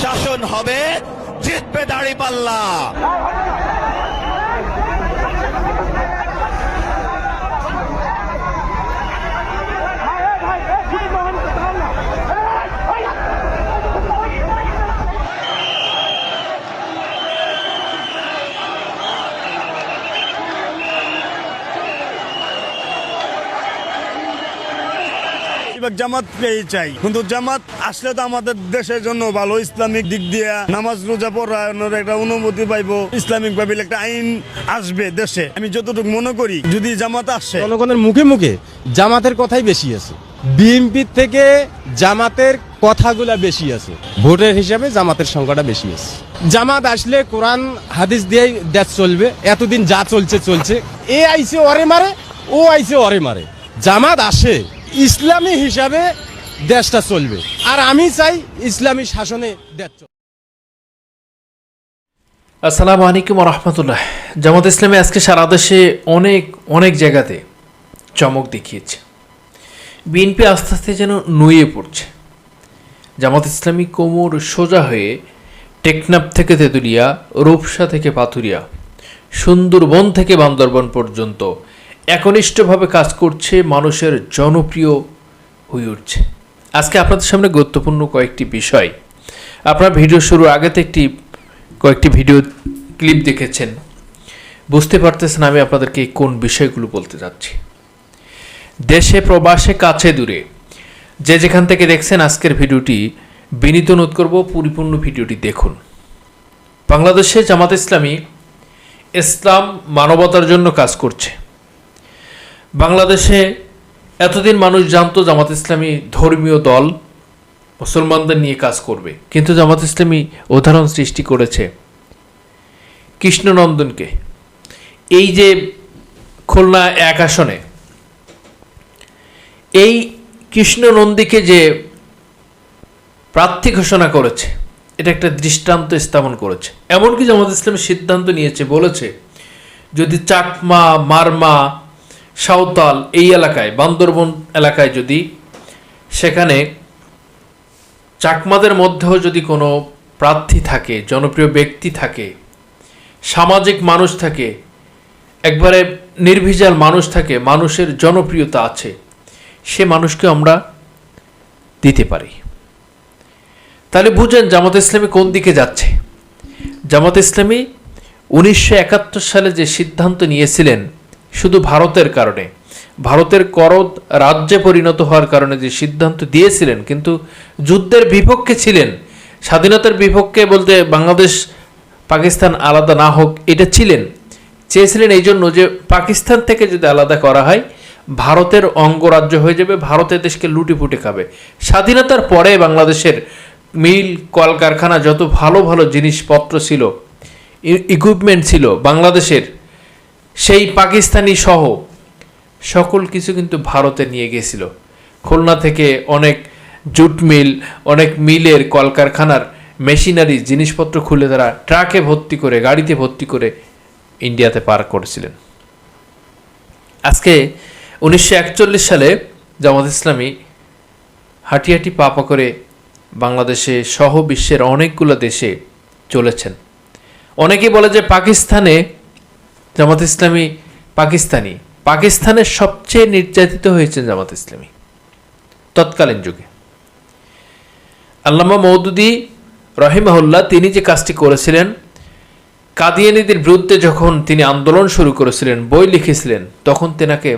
শাসন হবে জিতবে দাড়ি জামাত পেয়ে চাই। কিন্তু জামাত আসলে তো আমাদের দেশের জন্য ভালো, ইসলামিক দিক দিয়ে নামাজ, রোজা পড়ানোর একটা অনুমতি পাইবো। ইসলামিক ভাবে একটা আইন আসবে দেশে। আমি যতটুকু মনে করি, যদি জামাত আসে জনগণের মুখে মুখে জামাতের কথাই বেশি আছে। বিএনপির থেকে জামাতের কথাগুলা বেশি আছে। ভোটের হিসাবে জামাতের সংখ্যাটা বেশি আছে। জামাত আসলে কোরআন, হাদিস দিয়ে দেশ চলবে। এতদিন যা চলছে চলছে। এ আইসে অরে মারে, ও আইসে অরে মারে। জামাত আসে। ইসলামী হিসাবে দেশটা চলবে। আর আমি চাই ইসলামী শাসনে দেশ। আসসালামু আলাইকুম রহমতুল্লাহ। জামাত ইসলামী আজকে সারা দেশে অনেক অনেক জায়গাতে চমক দেখিয়েছে। বিএনপি আস্তে আস্তে যেন নুয়ে পড়ছে। জামাত ইসলামী কোমর সোজা হয়ে টেকনাফ থেকে তেঁতুলিয়া, রূপসা থেকে পাথুরিয়া, সুন্দরবন থেকে বান্দরবন পর্যন্ত একনিষ্ঠভাবে কাজ করছে, মানুষের জনপ্রিয় হয়ে উঠছে। আজকে আপনাদের সামনে গুরুত্বপূর্ণ কয়েকটি বিষয়। আপনারা ভিডিও শুরু আগেতে একটি, কয়েকটি ভিডিও ক্লিপ দেখেছেন। বুঝতে পারতেছেন আমি আপনাদেরকে কোন বিষয়গুলো বলতে যাচ্ছি। দেশে, প্রবাসে, কাছে, দূরে। যে যেখান থেকে দেখছেন আজকের ভিডিওটি, বিনীত অনুরোধ করব পরিপূর্ণ ভিডিওটি দেখুন। বাংলাদেশে জামাত ইসলামী ইসলাম মানবতার জন্য কাজ করছে। বাংলাদেশে এতদিন মানুষ জানতো জামাত ইসলামী ধর্মীয় দল মুসলমানদের নিয়ে কাজ করবে। কিন্তু জামাত ইসলামী উদাহরণ সৃষ্টি করেছে কৃষ্ণনন্দনকে। এই যে খুলনা এক আসনে, এই কৃষ্ণনন্দীকে যে প্রার্থী ঘোষণা করেছে, এটা একটা দৃষ্টান্ত স্থাপন করেছে। এমনকি জামাত ইসলামের সিদ্ধান্ত নিয়েছে, বলেছে, যদি চাকমা, মারমা সাঁওতাল এই এলাকায়, বান্দরবন এলাকায় যদি, সেখানে চাকমাদের মধ্যেও যদি কোনো প্রার্থী থাকে, জনপ্রিয় ব্যক্তি থাকে, সামাজিক মানুষ থাকে, একবারে নির্ভিজাল মানুষ থাকে, মানুষের জনপ্রিয়তা আছে, সে মানুষকে আমরা দিতে পারি। তাহলে বুঝেন জামাত ইসলামী কোন দিকে যাচ্ছে। জামাত ইসলামী উনিশশো একাত্তর সালে যে সিদ্ধান্ত নিয়েছিলেন শুধু ভারতের কারণে। ভারতের করদ রাজ্যে পরিণত হওয়ার কারণে যে সিদ্ধান্ত দিয়েছিলেন, কিন্তু যুদ্ধের বিপক্ষে ছিলেন। স্বাধীনতার বিপক্ষে বলতে বাংলাদেশ, পাকিস্তান আলাদা না হোক, এটা ছিলেন। চেয়েছিলেন এই জন্য যে পাকিস্তান থেকে যদি আলাদা করা হয়, ভারতের অঙ্গরাজ্য হয়ে যাবে ভারতের দেশকে লুটিপুটে খাবে। স্বাধীনতার পরে বাংলাদেশের মিল, কলকারখানা, যত ভালো ভালো জিনিসপত্র ছিল ইকুইপমেন্ট ছিল, বাংলাদেশের সেই পাকিস্তানি সহ সকল কিছু কিন্তু ভারতে নিয়ে গেছিল। খুলনা থেকে অনেক জুট মিল, অনেক মিলের কলকারখানার মেশিনারি জিনিসপত্র খুলে তারা ট্রাকে ভর্তি করে, গাড়িতে ভর্তি করে ইন্ডিয়াতে পার করেছিলেন। আজকে উনিশশো একচল্লিশ সালে জামাত ইসলামী হাঁটি হাঁটি পাপা করে বাংলাদেশে সহ বিশ্বের অনেকগুলো দেশে চলেছেন। অনেকে বলে যে পাকিস্তানে জামাত ইসলামী পাকিস্তানি। পাকিস্তানের সবচেয়ে নির্যাতিত হয়েছেন জামাত ইসলামী। তৎকালীন যুগে। আল্লামা মৌদুদি রহিমাহুল্লাহ তিনি যে কাজটি করেছিলেন, কাদিয়ানিদের বিরুদ্ধে যখন তিনি আন্দোলন শুরু করেছিলেন, বই লিখেছিলেন, তখন তেনাকে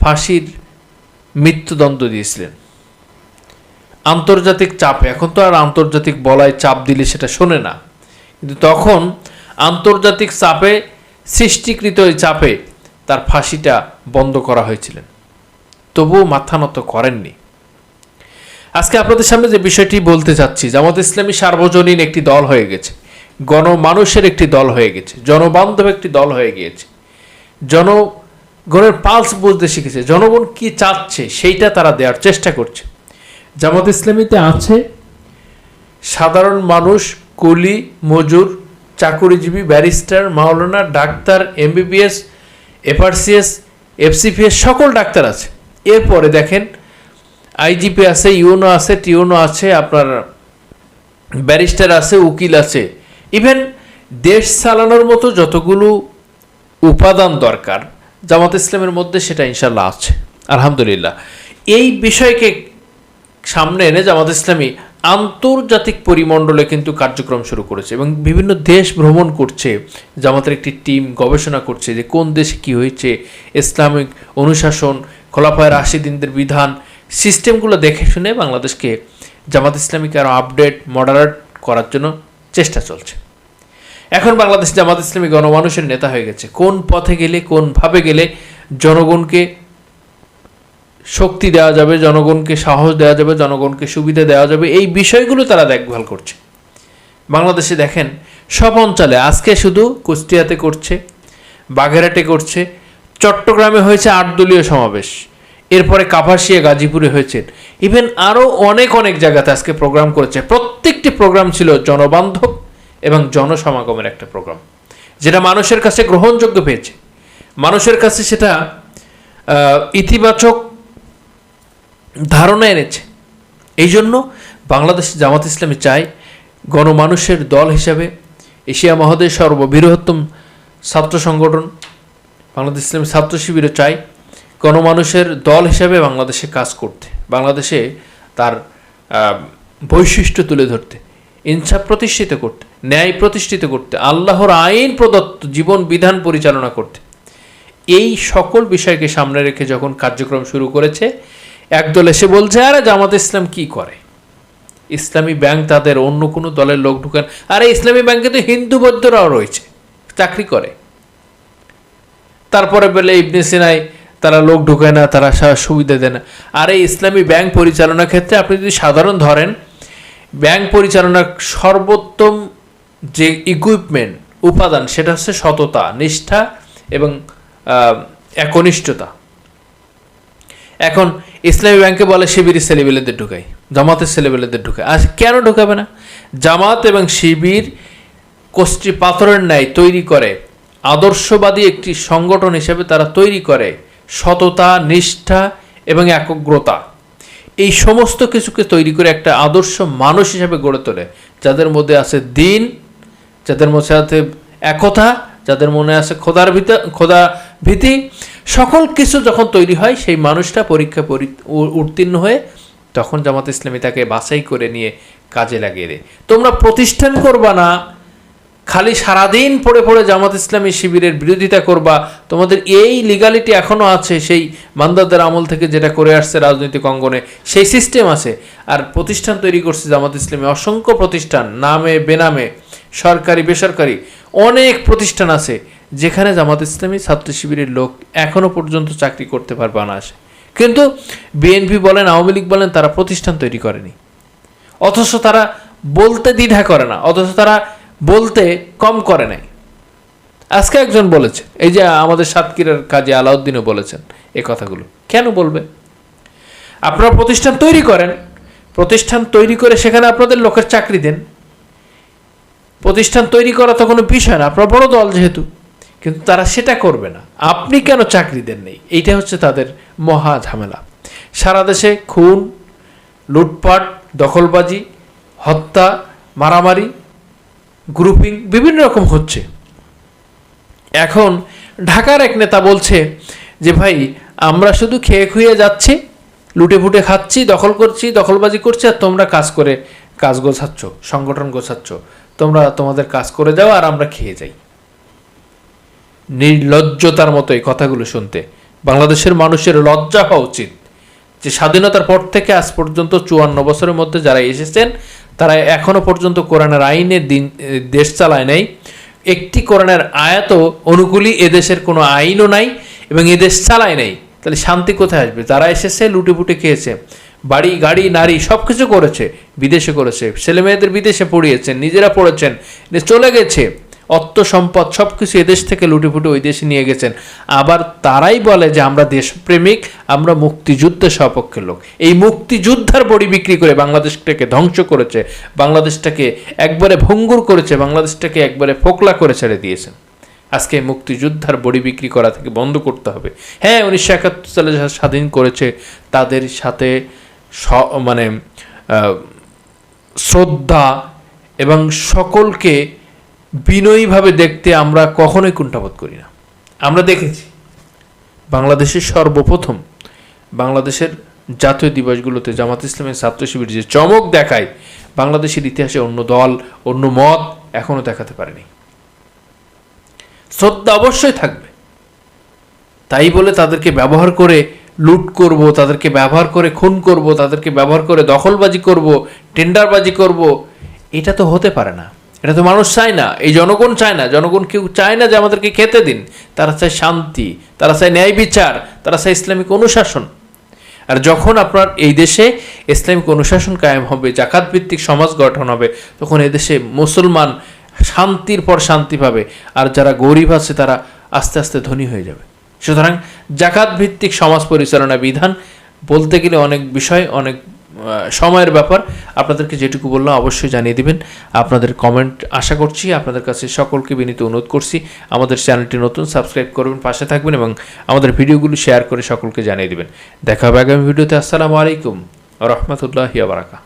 ফাঁসির মৃত্যুদণ্ড দিয়েছিলেন। আন্তর্জাতিক চাপে। এখন তো আর আন্তর্জাতিক বলায় চাপ দিলে সেটা শোনে না। কিন্তু তখন আন্তর্জাতিক চাপে সৃষ্টিকৃত ওই চাপে তার ফাঁসিটা বন্ধ করা হয়েছিলেন। তবুও মাথা নত করেননি। আজকে আপনাদের সামনে যে বিষয়টি বলতে চাচ্ছি, জামাত ইসলামী সার্বজনীন একটি দল হয়ে গেছে। গণমানুষের একটি দল হয়ে গেছে। জনবান্ধব একটি দল হয়ে গিয়েছে। জনগণের পালস বুঝতে শিখেছে, জনগণ কি চাচ্ছে সেইটা তারা দেওয়ার চেষ্টা করছে। জামাত ইসলামীতে আছে সাধারণ মানুষ, কুলি, মজুর চাকুরিজীবী ব্যারিস্টার, মাওলানা, ডাক্তার, এমবিবিএস, এফআরসিএস, এফসিপিএস সকল ডাক্তার আছে। এরপরে দেখেন, আইজিপি আছে, ইউনো আছে, টিউনো আছে, আপনার ব্যারিস্টার আছে, উকিল আছে। ইভেন দেশ চালানোর মতো যতগুলো উপাদান দরকার, জামাত ইসলামের মধ্যে সেটা ইনশাল্লাহ আছে। আলহামদুলিল্লাহ। এই বিষয়কে সামনে এনে জামাত ইসলামী আন্তর্জাতিক পরিমণ্ডলে কিন্তু কার্যক্রম শুরু করেছে এবং বিভিন্ন দেশ ভ্রমণ করছে। জামাতের একটি টিম গবেষণা করছে যে কোন দেশে কি হয়েছে, ইসলামিক অনুশাসন খোলাফায়ের আশিদিনদের বিধান, সিস্টেমগুলো দেখে শুনে বাংলাদেশকে জামাত ইসলামীকে আরও আপডেট, মডারেট করার জন্য চেষ্টা চলছে। এখন বাংলাদেশ জামাত ইসলামী গণমানুষের নেতা হয়ে গেছে। কোন পথে গেলে, কোনভাবে গেলে জনগণকে শক্তি দেওয়া যাবে, জনগণকে সাহস দেওয়া যাবে, জনগণকে সুবিধা দেওয়া যাবে, এই বিষয়গুলো তারা দেখভাল করছে। বাংলাদেশে দেখেন, সব অঞ্চলে, আজকে শুধু কুষ্টিয়াতে করছে, বাগেরহাটে করছে, চট্টগ্রামে হয়েছে আট দলীয় সমাবেশ, এরপরে কাপাসিয়া, গাজীপুরে হয়েছে। ইভেন আরও অনেক অনেক জায়গাতে আজকে প্রোগ্রাম করেছে। প্রত্যেকটি প্রোগ্রাম ছিল জনবান্ধব এবং জনসমাগমের একটা প্রোগ্রাম যেটা মানুষের কাছে গ্রহণযোগ্য পেয়েছে। মানুষের কাছে সেটা ইতিবাচক ধারণা এনেছে। এই জন্য বাংলাদেশ জামাত ইসলামী চায় গণমানুষের দল হিসাবে এশিয়া মহাদেশ সর্ববৃহত্তম ছাত্র সংগঠন, বাংলাদেশ ইসলামী ছাত্র শিবিরও চায় গণমানুষের দল হিসাবে বাংলাদেশে কাজ করতে, বাংলাদেশে তার বৈশিষ্ট্য তুলে ধরতে, ইনসাফ প্রতিষ্ঠিত করতে, ন্যায় প্রতিষ্ঠিত করতে, আল্লাহর আইন প্রদত্ত জীবন বিধান পরিচালনা করতে, এই সকল বিষয়কে সামনে রেখে যখন কার্যক্রম শুরু করেছে একদল এসে বলছে, আরে জামাত ইসলাম কি করে? ইসলামী ব্যাংক তাদের অন্য কোনো দলের লোক ঢুকান। আরে ইসলামী ব্যাংকে তো হিন্দু বৌদ্ধরাও রয়েছে, চাকরি করে। তারপরে বলে, ইবনে সিনাই, তারা লোক ঢুকায় না, তারা সুবিধা দেয় না। আর এই ইসলামী ব্যাংক পরিচালনার ক্ষেত্রে আপনি যদি সাধারণ ধরেন, ব্যাংক পরিচালনার সর্বোত্তম যে ইকুইপমেন্ট উপাদান, সেটা হচ্ছে সততা, নিষ্ঠা এবং একনিষ্ঠতা। এখন ইসলামী ব্যাংকে বলে শিবির ছেলেবেলেদের ঢুকাই, জামাতের ছেলেবেলেদের ঢুকায় আর কেন ঢুকাবে না? জামাত এবং শিবির কোষ্টি পাথরের ন্যায় তৈরি করে। আদর্শবাদী একটি সংগঠন হিসেবে তারা তৈরি করে। সততা, নিষ্ঠা এবং একগ্রতা। এই সমস্ত কিছুকে তৈরি করে একটা আদর্শ মানুষ হিসেবে গড়ে তোলে। যাদের মধ্যে আছে দিন, যাদের মধ্যে আছে একতা, যাদের মনে আছে খোদার ভিতর খোদা ভীতি সকল কিছু যখন তৈরি হয়, সেই মানুষটা পরীক্ষা পরি- উত্তীর্ণ হয়ে তখন জামাত ইসলামী তাকে বাছাই করে নিয়ে কাজে লাগিয়ে দেয়। তোমরা প্রতিষ্ঠান করবা না, খালি সারাদিন পড়ে পড়ে জামাত ইসলামী শিবিরের বিরোধিতা করবা, তোমাদের এই লিগালিটি এখনও আছে, সেই মান্দাদের আমল থেকে যেটা করে আসছে রাজনৈতিক অঙ্গনে, সেই সিস্টেম আছে। আর প্রতিষ্ঠান তৈরি করছে জামাত ইসলামী, অসংখ্য প্রতিষ্ঠান, নামে, বেনামে, সরকারি, বেসরকারি, অনেক প্রতিষ্ঠান আছে। যেখানে জামাত ইসলামী ছাত্র শিবিরের লোক এখনও পর্যন্ত চাকরি করতে পারবে না আসে। কিন্তু বিএনপি বলেন, আওয়ামী লীগ বলেন, তারা প্রতিষ্ঠান তৈরি করেনি। অথচ তারা বলতে দ্বিধা করে না, অথচ তারা বলতে কম করে নাই। আজকে একজন বলেছে এই যে আমাদের সাতক্ষীরার কাজী আলাউদ্দিনও বলেছেন এ কথাগুলো। কেন বলবে? আপনারা প্রতিষ্ঠান তৈরি করেন, প্রতিষ্ঠান তৈরি করে সেখানে আপনাদের লোকের চাকরি দেন। প্রতিষ্ঠান তৈরি করা তো কোনো বিষয় না, আপনার বড় দল যেহেতু। কিন্তু তারা সেটা করবে না। আপনি কেন চাকরি দেন নেই? এইটা হচ্ছে তাদের মহা ঝামেলা। সারা দেশে খুন, লুটপাট, দখলবাজি, হত্যা, মারামারি গ্রুপিং বিভিন্ন রকম হচ্ছে। এখন ঢাকার এক নেতা বলছে যে, ভাই, আমরা শুধু খেয়ে খুয়ে যাচ্ছি, লুটে ফুটে খাচ্ছি, দখল করছি, দখলবাজি করছি, আর তোমরা কাজ করে কাজ গোছাচ্ছ, সংগঠন গোছাচ্ছ। তোমরা তোমাদের কাজ করে যাও, আর আমরা খেয়ে যাই। নির্লজ্জতার মতো এই কথাগুলো শুনতে। বাংলাদেশের মানুষের লজ্জা হওয়া উচিত। যে স্বাধীনতার পর থেকে আজ পর্যন্ত চুয়ান্ন বছরের মধ্যে যারা এসেছেন, তারা এখনও পর্যন্ত কোরআনের আইনে দিন, দেশ চালায় নাই। একটি কোরআনের আয়াত অনুকূলই এদেশের কোনো আইনও নাই এবং এদেশ চালায় নাই। তাহলে শান্তি কোথায় আসবে? যারা এসেছে, লুটে ফুটে খেয়েছে, বাড়ি, গাড়ি, নারী সব কিছু করেছে, বিদেশে করেছে ছেলে মেয়েদের বিদেশে পড়িয়েছেন, নিজেরা পড়েছেন চলে গেছে। অর্থ, সম্পদ সব কিছু এদেশ থেকে লুটে ফুটে ওই দেশে নিয়ে গেছেন। আবার তারাই বলে যে আমরা দেশপ্রেমিক, আমরা মুক্তিযুদ্ধের সপক্ষের লোক। এই মুক্তিযুদ্ধার বড়ি বিক্রি করে বাংলাদেশটাকে ধ্বংস করেছে, বাংলাদেশটাকে একবারে ভঙ্গুর করেছে, বাংলাদেশটাকে একবারে ফোকলা করে ছেড়ে দিয়েছেন আজকে মুক্তিযোদ্ধার বড়ি বিক্রি করা থেকে বন্ধ করতে হবে। হ্যাঁ উনিশশো একাত্তর সালে যারা স্বাধীন করেছে, তাদের সাথে স- মানে শ্রদ্ধা এবং সকলকে বিনয়ীভাবে দেখতে আমরা কখনোই কুণ্ঠাবোধ করি না। আমরা দেখেছি, বাংলাদেশের সর্বপ্রথম বাংলাদেশের জাতীয় দিবসগুলোতে জামাত ইসলামের ছাত্র শিবির যে চমক দেখায়, বাংলাদেশের ইতিহাসে অন্য দল, অন্য মত এখনও দেখাতে পারেনি। শ্রদ্ধা অবশ্যই থাকবে। তাই বলে তাদেরকে ব্যবহার করে লুট করব, তাদেরকে ব্যবহার করে খুন করব, তাদেরকে ব্যবহার করে দখলবাজি করব, টেন্ডারবাজি করব, এটা তো হতে পারে না। এটা তো মানুষ চায় না, এই জনগণ চায় না, জনগণ কেউ চায় না যে আমাদেরকে খেতে দিন। তারা চায় শান্তি, তারা চায় ন্যায় বিচার, তারা চায় ইসলামিক অনুশাসন। আর যখন আপনার এই দেশে ইসলামিক অনুশাসন কায়েম হবে জাকাত ভিত্তিক সমাজ গঠন হবে, তখন এদেশে মুসলমান শান্তির পর শান্তি পাবে, আর যারা গরিব আছে তারা আস্তে আস্তে ধনী হয়ে যাবে। সুতরাং জাকাত ভিত্তিক সমাজ পরিচালনা বিধান বলতে গেলে অনেক বিষয়, অনেক সময়ের ব্যাপার, আপনাদেরকে যেটুকু বললাম অবশ্যই জানিয়ে দিবেন। আপনাদের কমেন্ট আশা করছি, আপনাদের কাছে সকলকে বিনীত অনুরোধ করছি। আমাদের চ্যানেলটি নতুন সাবস্ক্রাইব করবেন, পাশে থাকবেন এবং আমাদের ভিডিওগুলো শেয়ার করে সকলকে জানিয়ে দিবেন। দেখা হবে আগামী ভিডিওতে। আসসালামু আলাইকুম, রহমতুল্লাহ বারাকা